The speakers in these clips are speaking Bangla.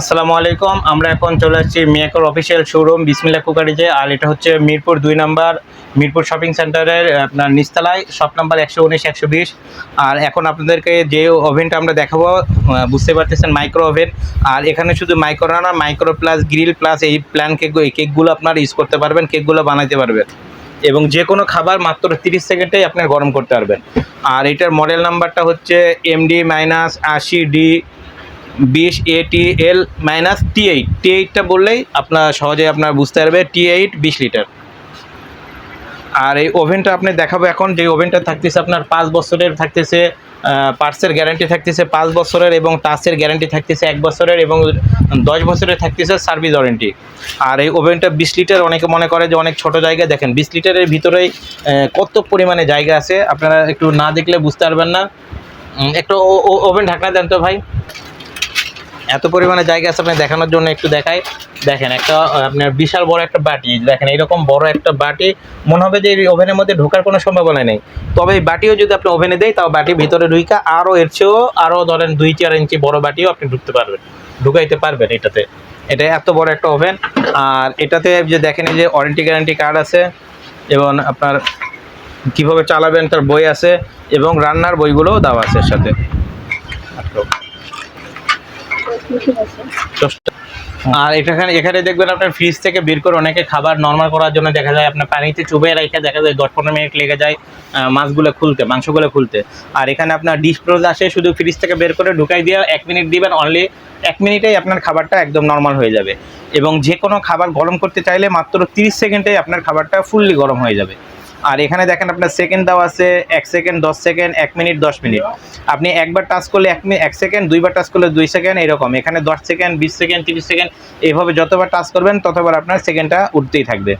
আসসালামু আলাইকুম, আমরা এখন চলে আসছি মিয়াকর অফিসিয়াল শোরুম বিসমিল্লা কুকারিজে, আর এটা হচ্ছে মিরপুর দুই নাম্বার, মিরপুর শপিং সেন্টারের আপনার নিস্তালায় শপ নাম্বার একশো উনিশ, একশো বিশ। আর এখন আপনাদেরকে যে ওভেনটা আমরা দেখাবো বুঝতে পারতেছেন মাইক্রো ওভেন আর এখানে শুধু মাইক্রো না মাইক্রো প্লাস গ্রিল প্লাস এই প্ল্যান কেক এই কেকগুলো আপনার ইউজ করতে পারবেন কেকগুলো বানাতে পারবেন। এবং যে কোনো খাবার মাত্র তিরিশ সেকেন্ডেই আপনার গরম করতে পারবেন। আর এটার মডেল নাম্বারটা হচ্ছে এমডি মাইনাস আশি ডি বিশ এ টি এল মাইনাস টি এইট টি এইটটা বললেই আপনার সহজে আপনার বুঝতে পারবে টি এইট বিশ লিটার। আর এই ওভেনটা আপনি দেখাবো এখন, যে ওভেনটা থাকতেছে আপনার পাঁচ বছরের, থাকতেছে পার্টসের গ্যারান্টি থাকতেছে পাঁচ বছরের এবং টাচের গ্যারান্টি থাকতেছে এক বছরের এবং দশ বছরের থাকতেছে সার্ভিস ওয়ারেন্টি আর এই ওভেনটা বিশ লিটার অনেকে মনে করে যে অনেক ছোট জায়গা দেখেন, বিশ লিটারের ভিতরেই কত পরিমাণে জায়গা আছে, আপনারা একটু না দেখলে বুঝতে পারবেন না। একটু ওভেন ঢাকনা দেন তো ভাই। এত পরিমাণে জায়গা আছে আপনি দেখানোর জন্য একটু দেখাই। দেখেন একটা আপনার বিশাল বড় একটা বাটি। দেখেন, এরকম বড় একটা বাটি, মনে হবে যে এই ওভেনের মধ্যে ঢোকার কোনো সম্ভাবনা নেই। তবে এই বাটিও যদি আপনি ওভেনে দেয় তাও বাটি ভিতরে ঢুইকা আরও এর চেয়েও আরও ধরেন দুই চার ইঞ্চি বড় বাটিও আপনি ঢুকতে পারবেন, ঢুকাইতে পারবেন এটাতে। এটা এত বড় একটা ওভেন। আর এটাতে যে দেখেন, এই যে ওয়ারেন্টি গ্যারান্টি কার্ড আছে, এবং আপনার কীভাবে চালাবেন তার বই আছে, এবং রান্নার বইগুলোও দেওয়া আছে এর সাথে। আর এখানে এখানে দেখবেন আপনার ফ্রিজ থেকে বের করে অনেকে খাবার নর্মাল করার জন্য দেখা যায় আপনার পানিতে চুবে রেখে দেখা যায় দশ পনেরো মিনিট লেগে যায় মাছগুলো খুলতে, মাংসগুলো খুলতে। আর এখানে আপনার ক্লোজ আসে, শুধু ফ্রিজ থেকে বের করে ঢুকাই দিয়ে এক মিনিট দিবেন অনলি এক মিনিটেই আপনার খাবারটা একদম নর্মাল হয়ে যাবে। এবং যে কোনো খাবার গরম করতে চাইলে মাত্র তিরিশ সেকেন্ডে আপনার খাবারটা ফুললি গরম হয়ে যাবে। আর এখানে দেখেন আপনার সেকেন্ড দেওয়া আছে, এক সেকেন্ড দশ সেকেন্ড এক মিনিট, দশ মিনিট। আপনি একবার টাচ করলে এক মিনিট এক সেকেন্ড দুইবার টাচ করলে দুই সেকেন্ড এরকম। এখানে দশ সেকেন্ড বিশ সেকেন্ড তিরিশ সেকেন্ড এভাবে যতবার টাচ করবেন, ততবার আপনার সেকেন্ডটা উঠতেই থাকবে।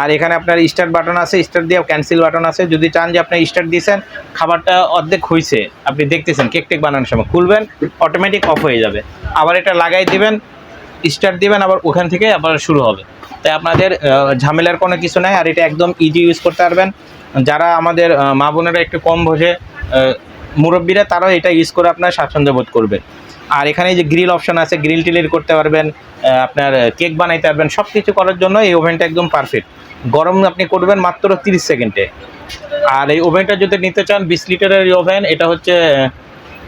আর এখানে আপনার স্টার্ট বাটন আছে স্টার্ট দিয়ে ক্যান্সেল বাটন আছে। যদি চান যে আপনি স্টার্ট দিয়েছেন, খাবারটা অর্ধেক হয়েছে আপনি দেখতেছেন কেক টেক বানানোর সময় খুলবেন অটোমেটিক অফ হয়ে যাবে। আবার এটা লাগাই দিবেন স্টার্ট দিবেন, আবার ওখান থেকে আবার শুরু হবে। তাই আপনাদের ঝামেলার কোনো কিছু নাই, আর এটা একদম ইজি ইউজ করতে পারবেন। যারা আমাদের মা বোনেরা একটু কম বোঝে মুরব্বীরা, তারাও এটা ইউজ করে আপনার স্বাচ্ছন্দ্য বোধ করবে। আর এখানে যে গ্রিল অপশন আছে গ্রিল টিলির করতে পারবেন আপনার কেক বানাইতে পারবেন সব কিছু করার জন্য এই ওভেনটা একদম পারফেক্ট গরম আপনি করবেন মাত্র তিরিশ সেকেন্ডে আর এই ওভেনটা যদি নিতে চান, বিশ লিটারের ওভেন এটা হচ্ছে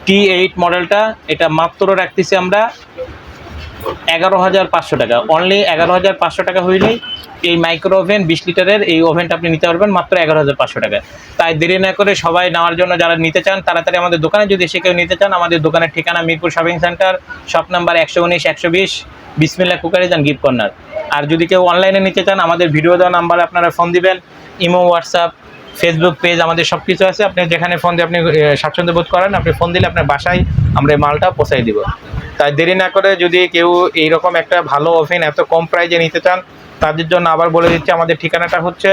টি এইট মডেলটা এটা মাত্র রাখতেছি আমরা এগারো হাজার পাঁচশো টাকা। অনলি এগারো হাজার পাঁচশো টাকা হইলেই এই মাইক্রো ওভেন বিশ লিটারের এই ওভেনটা আপনি নিতে পারবেন মাত্র এগারো হাজার পাঁচশো টাকা। তাই দেরি না করে সবাই নেওয়ার জন্য যারা নিতে চান, তাড়াতাড়ি আমাদের দোকানে যদি এসে কেউ নিতে চান, আমাদের দোকানের ঠিকানা Mirpur shopping centre shop number একশো উনিশ, একশো বিশ Bismillah cookeries and gift corner. আর যদি কেউ অনলাইনে নিতে চান, আমাদের ভিডিও দেওয়া নাম্বারে আপনারা ফোন দিবেন ইমো হোয়াটসঅ্যাপ ফেসবুক পেজ আমাদের সব কিছু আছে। আপনি যেখানে ফোন দিয়ে আপনি স্বাচ্ছন্দ্য বোধ করেন, আপনি ফোন দিলে আপনার বাসায় আমরা এই মালটা পৌঁছাই দিব। তাই দেরি না করে যদি কেউ এইরকম একটা ভালো ওভেন এত কম প্রাইজে নিতে চান, তাদের জন্য আবার বলে দিচ্ছি, আমাদের ঠিকানাটা হচ্ছে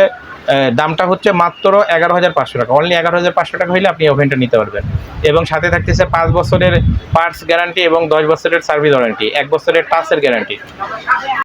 দামটা হচ্ছে মাত্র এগারো হাজার পাঁচশো টাকা। অনলি এগারো হাজার পাঁচশো টাকা হলে আপনি ওভেনটা নিতে পারবেন। এবং সাথে থাকতেছে পাঁচ বছরের পার্টস গ্যারান্টি এবং দশ বছরের সার্ভিস ওয়ারেন্টি এক বছরের টাচের গ্যারান্টি